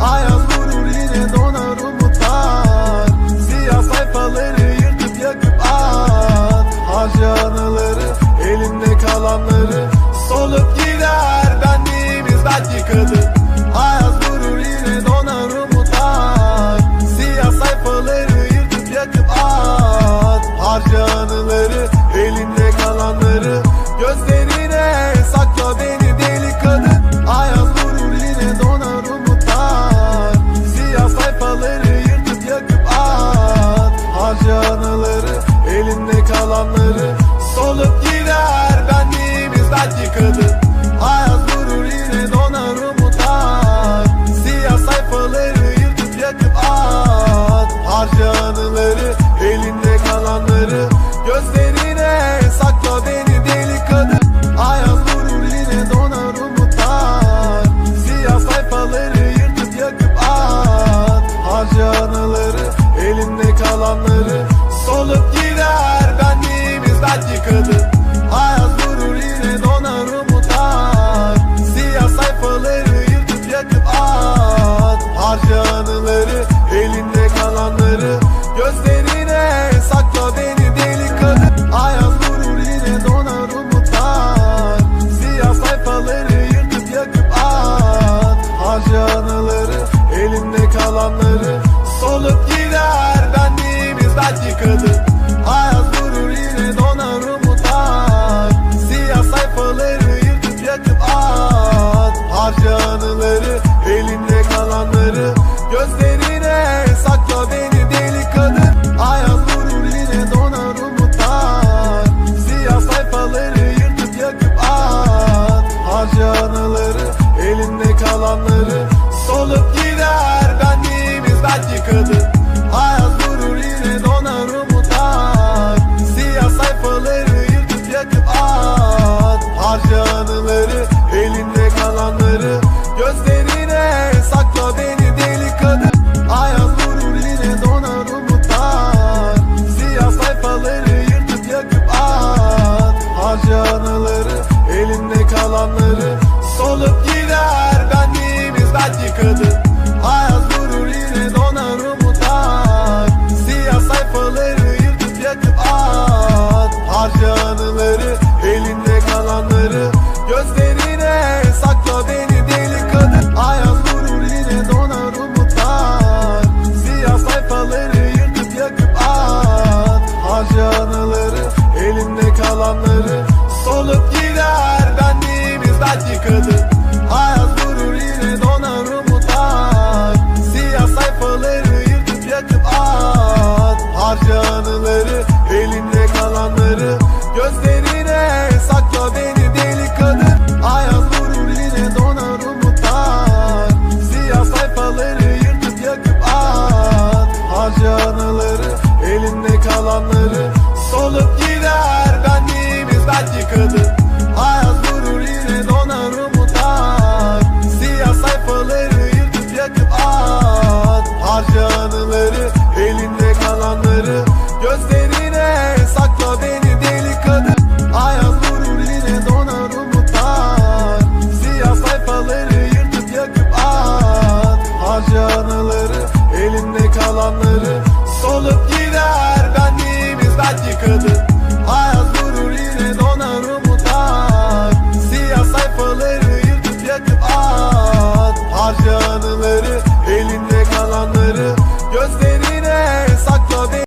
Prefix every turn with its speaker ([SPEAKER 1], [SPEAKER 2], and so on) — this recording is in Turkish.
[SPEAKER 1] Ayaz kalanları Solup gider benliğimiz belki kadın Ayaz vurur yine donar umutlar. Siyah sayfaları yırtıp yakıp at. Harca anıları elinde kalanları Gözlerine sakla beni deli kadın Ayaz vurur yine donar umutlar. Siyah sayfaları yırtıp yakıp at. Harca anıları elinde kalanları belki kadın Ayaz vurur yine donar umutlar. Siyah sayfaları yırtıp yakıp at. Harca anıları elinde kalanları Gözlerine sakla beni deli kadın. Ayaz vurur yine donar umutlar. Siyah sayfaları yırtıp yakıp at. Harca anıları, elinde kalanları Solup gider. Benliğimiz belki kadın kadın Yıllarca anıları elimde kalanları. Gözlerine sakla beni deli kadın. Ayaz vurur yine donar umutlar. Siyah sayfaları yırtıp yakıp at. Harca anıları elimde kalanları. Solup gir